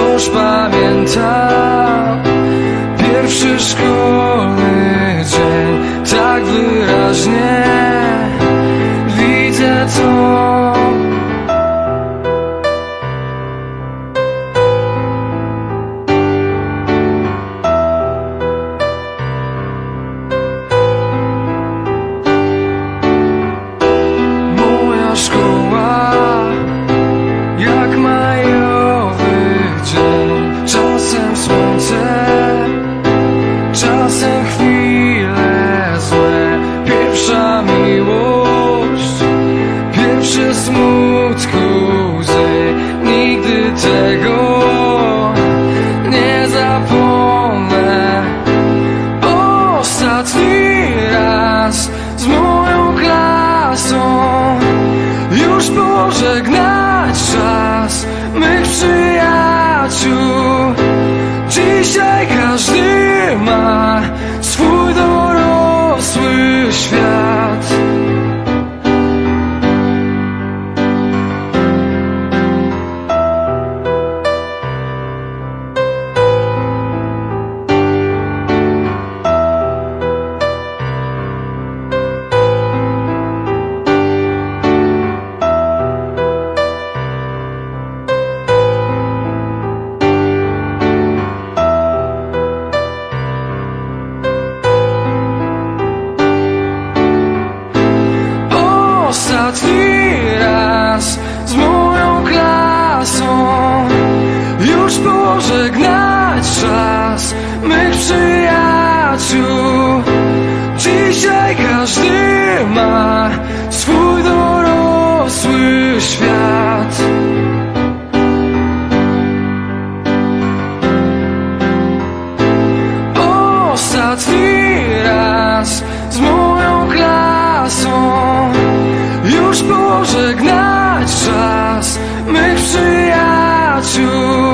wciąż pamięta pierwszy szkół. mych przyjaciół. Dzisiaj każdy ma swój dorosły świat. świat. Ostatni raz z moją klasą. Już było żegnać czas mych przyjaciół.